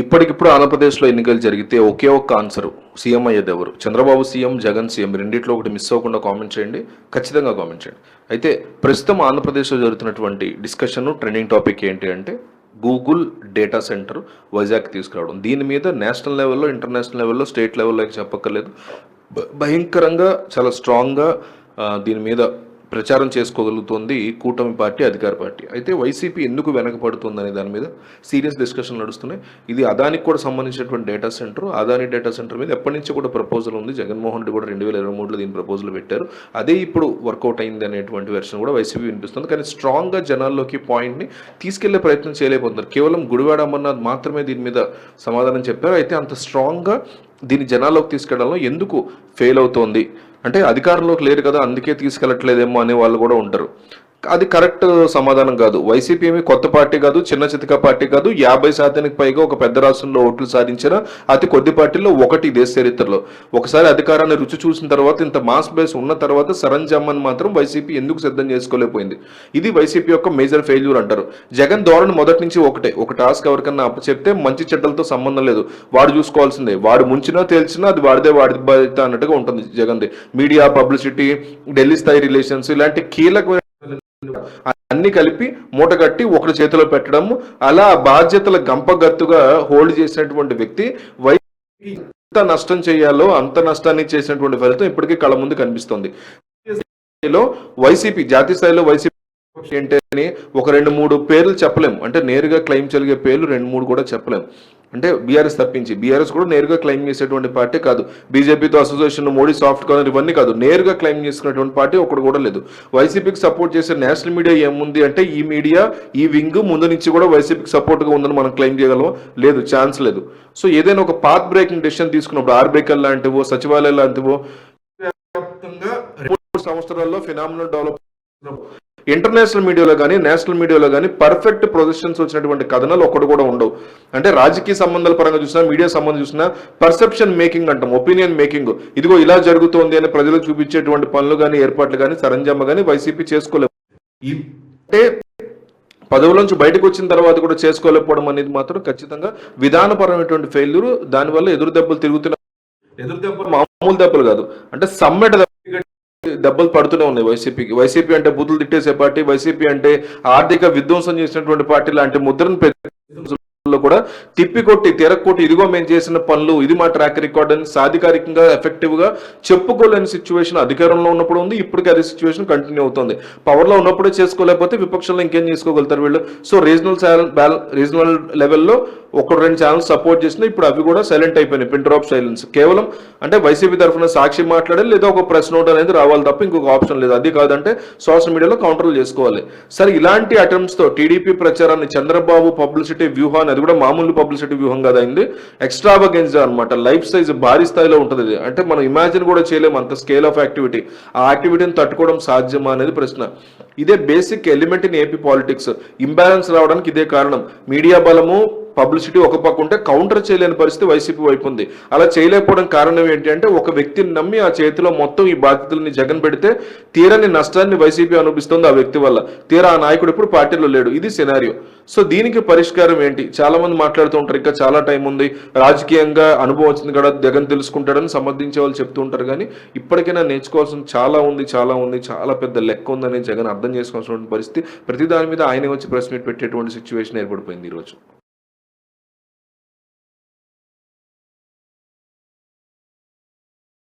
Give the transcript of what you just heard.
ఇప్పటికిప్పుడు ఆంధ్రప్రదేశ్లో ఎన్నికలు జరిగితే ఒకే ఒక్క ఆన్సర్ సీఎం అయ్యేది ఎవరు చంద్రబాబు సీఎం జగన్ సీఎం రెండిట్లో ఒకటి మిస్ అవ్వకుండా కామెంట్ చేయండి ఖచ్చితంగా కామెంట్ చేయండి. అయితే ప్రస్తుతం ఆంధ్రప్రదేశ్లో జరుగుతున్నటువంటి డిస్కషన్ ట్రెండింగ్ టాపిక్ ఏంటి అంటే గూగుల్ డేటా సెంటర్ వైజాగ్ తీసుకురావడం. దీని మీద నేషనల్ లెవెల్లో ఇంటర్నేషనల్ లెవెల్లో స్టేట్ లెవెల్లో చెప్పక్కర్లేదు. భయంకరంగా చాలా స్ట్రాంగ్గా దీని మీద ప్రచారం చేసుకోగలుగుతోంది కూటమి పార్టీ అధికార పార్టీ. అయితే వైసీపీ ఎందుకు వెనకపడుతుంది అనే దాని మీద సీరియస్ డిస్కషన్ నడుస్తున్నాయి. ఇది అదానికి కూడా సంబంధించినటువంటి data centre. Adani data centre మీద ఎప్పటి నుంచి కూడా ప్రపోజల్ ఉంది. జగన్మోహన్ రెడ్డి కూడా రెండు వేల ఇరవై మూడులో దీని ప్రపోజల్ పెట్టారు. అదే ఇప్పుడు వర్కౌట్ అయింది అనేటువంటి వెర్షన్ కూడా వైసీపీ వినిపిస్తుంది. కానీ స్ట్రాంగ్గా జనాల్లోకి పాయింట్ని తీసుకెళ్ళే ప్రయత్నం చేయలేకపోతున్నారు. కేవలం గుడివాడ అమర్నాథ్ మాత్రమే దీని మీద సమాధానం చెప్పారు. అయితే అంత స్ట్రాంగ్గా దీన్ని జనాల్లోకి తీసుకెళ్ళడంలో ఎందుకు ఫెయిల్ అవుతోంది? అంటే అధికారంలోకి లేరు కదా అందుకే తీసుకెళ్ళట్లేదేమో అనే వాళ్ళు కూడా ఉంటారు. అది కరెక్ట్ సమాధానం కాదు. వైసీపీ ఏమి కొత్త పార్టీ కాదు చిన్న చితక పార్టీ కాదు. యాభై శాతానికి పైగా ఒక పెద్ద రాష్ట్రంలో ఓట్లు సాధించిన అతి కొద్ది పార్టీలో ఒకటి దేశ చరిత్రలో. ఒకసారి అధికారాన్ని రుచి చూసిన తర్వాత ఇంత మాస్ బేస్ ఉన్న తర్వాత సరంజామన్ మాత్రం వైసీపీ ఎందుకు సిద్ధం చేసుకోలేకపోయింది? ఇది వైసీపీ యొక్క మేజర్ ఫెయిల్యూర్ అంటారు. జగన్ ధోరణి మొదటి నుంచి ఒకటే. ఒక టాస్క్ ఎవరికన్నా అప్పచెప్తే మంచి చెడ్డలతో సంబంధం లేదు. వాడు చూసుకోవాల్సిందే. వాడు ముంచినా తేల్చినా అది వాడిదే వాడి బాధ్యత అన్నట్టుగా ఉంటుంది జగన్ది. మీడియా పబ్లిసిటీ ఢిల్లీ స్థాయి రిలేషన్స్ ఇలాంటి కీలకమైన అన్ని కలిపి మూటగట్టి ఒకరి చేతిలో పెట్టడం అలా బాధ్యతల గంపగత్తుగా హోల్డ్ చేసినటువంటి వ్యక్తి వై ఎంత నష్టం చేయాలో అంత నష్టాన్ని చేసినటువంటి ఫలితం ఇప్పటికీ కళ ముందు కనిపిస్తుంది. వైసీపీ జాతీయ స్థాయిలో వైసీపీ ఏంటని ఒక రెండు మూడు పేర్లు చెప్పలేం. అంటే నేరుగా క్లెయిమ్ చేయగలిగే పేర్లు రెండు మూడు కూడా చెప్పలేం. అంటే బీఆర్ఎస్ తప్పించి. బీఆర్ఎస్ కూడా నేరుగా క్లెయిమ్ చేసేటువంటి పార్టీ కాదు. బీజేపీతో అసోసియేషన్ మోడీ సాఫ్ట్ కార్నర్ ఇవన్నీ కాదు. నేరుగా క్లెయిమ్ చేసుకునేటువంటి పార్టీ ఒకటి కూడా లేదు. వైసీపీకి సపోర్ట్ చేసే నేషనల్ మీడియా ఏముంది అంటే ఈ మీడియా ఈ వింగ్ ముందు నుంచి కూడా వైసీపీకి సపోర్ట్గా ఉందని మనం క్లెయిమ్ చేయగలం లేదు. ఛాన్స్ లేదు. సో ఏదైనా ఒక పాత్ బ్రేకింగ్ డెసిషన్ తీసుకున్నప్పుడు ఆర్బికల్ లాంటివో సచివాలయం లాంటివో సంవత్సరాల్లో ఫినామినల్ డెవలప్ ఇంటర్నేషనల్ మీడియాలో కానీ నేషనల్ మీడియాలో కానీ పర్ఫెక్ట్ ప్రొజెక్షన్స్ వచ్చినటువంటి కథనాలు ఒకటి కూడా ఉండవు. అంటే రాజకీయ సంబంధాల పరంగా చూసినా మీడియా సంబంధం చూసినా పర్సెప్షన్ మేకింగ్ అంటాం ఒపీనియన్ మేకింగ్ ఇదిగో ఇలా జరుగుతోంది అని ప్రజలకు చూపించేటువంటి పనులు కానీ ఏర్పాట్లు కానీ సరంజామా కానీ వైసీపీ చేసుకోలేదు ఈ- అంటే పదవులోంచి బయటకు వచ్చిన తర్వాత కూడా చేసుకోలేకపోవడం అనేది మాత్రం ఖచ్చితంగా విధానపరమైనటువంటి ఫెయిల్యూర్ దానివల్ల ఎదురు దెబ్బలు తిరుగుతున్న ఎదురు దెబ్బలు మామూలు దెబ్బలు కాదు. అంటే సమ్మెట దెబ్బలు పడుతూనే ఉన్నాయి వైసీపీకి. వైసీపీ అంటే బూతులు తిట్టేసే పార్టీ వైసీపీ అంటే ఆర్థిక విధ్వంసం చేసినటువంటి పార్టీ లాంటి ముద్రను కూడా తిప్పికొట్టి తెరక్కొట్టి ఇదిగో మేము చేసిన పనులు ఇది మా ట్రాక్ రికార్డ్ అని సాధికారికంగా ఎఫెక్టివ్గా చెప్పుకోలేని సిచ్యువేషన్ అధికారంలో ఉన్నప్పుడు ఉంది ఇప్పటికీ అదే సిచ్యువేషన్ కంటిన్యూ అవుతుంది. పవర్లో ఉన్నప్పుడే చేసుకోలేకపోతే విపక్షంలో ఇంకేం చేసుకోగలుగుతారు వీళ్ళు? సో రీజనల్ రీజనల్ లెవెల్లో ఒకటి రెండు ఛానల్స్ సపోర్ట్ చేసినా ఇప్పుడు అవి కూడా సైలెంట్ అయిపోయినాయి. పిన్ డ్రాప్ సైలెన్స్ కేవలం అంటే వైసీపీ తరఫున సాక్షి మాట్లాడాలి లేదా ఒక ప్రెస్ నోట్ అనేది రావాలి తప్ప ఇంకొక ఆప్షన్ లేదు. అది కాదంటే సోషల్ మీడియాలో కౌంటర్లు చేసుకోవాలి. సరే ఇలాంటి అటెంప్ట్స్తో టీడీపీ ప్రచారాన్ని చంద్రబాబు పబ్లిసిటీ వ్యూహాన్ని అది కూడా మామూలు పబ్లిసిటీ వ్యూహం కాదు అయింది. ఎక్స్ట్రావగెన్స్ అనమాట లైఫ్ సైజ్ భారీ స్థాయిలో ఉంటుంది ఇది. అంటే మనం ఇమాజిన్ కూడా చేయలేము అంత స్కేల్ ఆఫ్ యాక్టివిటీ ఆ యాక్టివిటీని తట్టుకోవడం సాధ్యమా అనేది ప్రశ్న. ఇదే basic element in AP politics imbalance రావడానికి ఇదే కారణం. మీడియా బలము పబ్లిసిటీ ఒక పక్క ఉంటే కౌంటర్ చేయలేని పరిస్థితి వైసీపీ వైపు ఉంది. అలా చేయలేకపోవడం కారణం ఏంటి అంటే ఒక వ్యక్తిని నమ్మి ఆ చేతిలో మొత్తం ఈ బాధ్యతల్ని జగన్ పెడితే తీరని నష్టాన్ని వైసీపీ అనుభవిస్తుంది ఆ వ్యక్తి వల్ల. తీరా ఆ నాయకుడు ఇప్పుడు పార్టీలో లేడు. ఇది సినారియో సో దీనికి పరిష్కారం ఏంటి? చాలా మంది మాట్లాడుతూ ఉంటారు ఇంకా చాలా టైం ఉంది. రాజకీయంగా అనుభవం వచ్చింది కదా జగన్ తెలుసుకుంటాడని సమర్థించే వాళ్ళు చెప్తూ ఉంటారు కానీ ఇప్పటికైనా నేర్చుకోవాల్సిన చాలా ఉంది చాలా ఉంది చాలా పెద్ద లెక్క ఉందని జగన్ అర్థం చేసుకోవాల్సిన పరిస్థితి ప్రతి దాని మీద ఆయన వచ్చి ప్రెస్ మీట్ పెట్టేటువంటి సిచ్యువేషన్ ఏర్పడిపోయింది ఈరోజు.